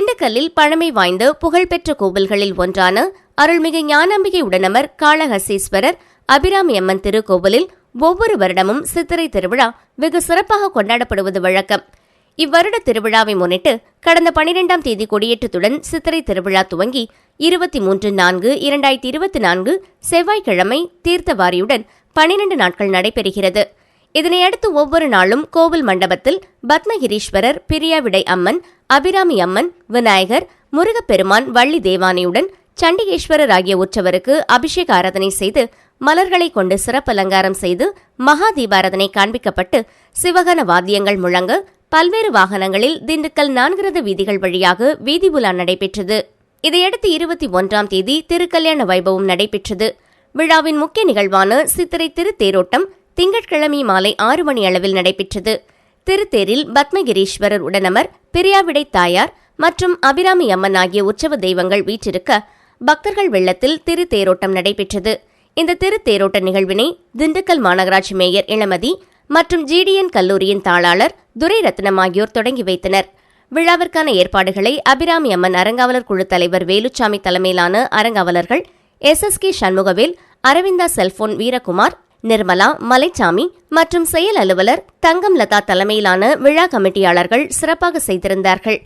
திண்டுக்கல்லில் பழமை வாய்ந்த புகழ்பெற்ற கோவில்களில் ஒன்றான அருள்மிகு ஞானாம்பிகை உடனமர் காளஹசீஸ்வரர் அபிராமி அம்மன் திருக்கோவிலில் ஒவ்வொரு வருடமும் சித்திரை திருவிழா வெகு சிறப்பாக கொண்டாடப்படுவது வழக்கம். இவ்வருட திருவிழாவை முன்னிட்டு கடந்த பனிரெண்டாம் தேதி கொடியேற்றத்துடன் சித்திரை திருவிழா துவங்கி இருபத்தி மூன்று நான்கு இரண்டாயிரத்தி இருபத்தி நான்கு செவ்வாய்க்கிழமை தீர்த்தவாரியுடன் பனிரெண்டு நாட்கள் நடைபெறுகிறது. இதனையடுத்து ஒவ்வொரு நாளும் கோவில் மண்டபத்தில் பத்மகிரீஸ்வரர் பிரியாவிடை அம்மன் அபிராமி அம்மன் விநாயகர் முருகப்பெருமான் வள்ளி தேவானையுடன் சண்டிகேஸ்வரர் ஆகிய உற்சவருக்கு அபிஷேக ஆராதனை செய்து மலர்களை கொண்டு சிறப்பு அலங்காரம் செய்து மகா தீபாராதனை காண்பிக்கப்பட்டு சிவகன வாத்தியங்கள் முழங்க பல்வேறு வாகனங்களில் திண்டுக்கல் நான்கிரத வீதிகள் வழியாக வீதி உலா நடைபெற்றது. இதையடுத்து இருபத்தி ஒன்றாம் தேதி திருக்கல்யாண வைபவம் நடைபெற்றது. விழாவின் முக்கிய நிகழ்வான சித்திரை திருத்தேரோட்டம் திங்கட்கிழமை மாலை ஆறு மணி அளவில் நடைபெற்றது. திருத்தேரில் பத்மகிரீஸ்வரர் உடனமர் பிரியாவிடை தாயார் மற்றும் அபிராமி அம்மன் ஆகிய உற்சவ தெய்வங்கள் வீற்றிருக்க பக்தர்கள் வெள்ளத்தில் திருத்தேரோட்டம் நடைபெற்றது. இந்த திருத்தேரோட்ட நிகழ்வினை திண்டுக்கல் மாநகராட்சி மேயர் இளமதி மற்றும் ஜிடிஎன் கல்லூரியின் தாளாளர் துரை ரத்னம் ஆகியோர் தொடங்கி வைத்தனர். விழாவிற்கான ஏற்பாடுகளை அபிராமி அம்மன் அறங்காவலர் குழு தலைவர் வேலுச்சாமி தலைமையிலான அரங்காவலர்கள் S S K Shanmugavel Aravinda cellphone Veerakumar Nirmala Malaichami மற்றும் செயல் அலுவலர் தங்கம் லதா தலைமையிலான விழா கமிட்டியாளர்கள் சிறப்பாக செய்திருந்தார்கள்.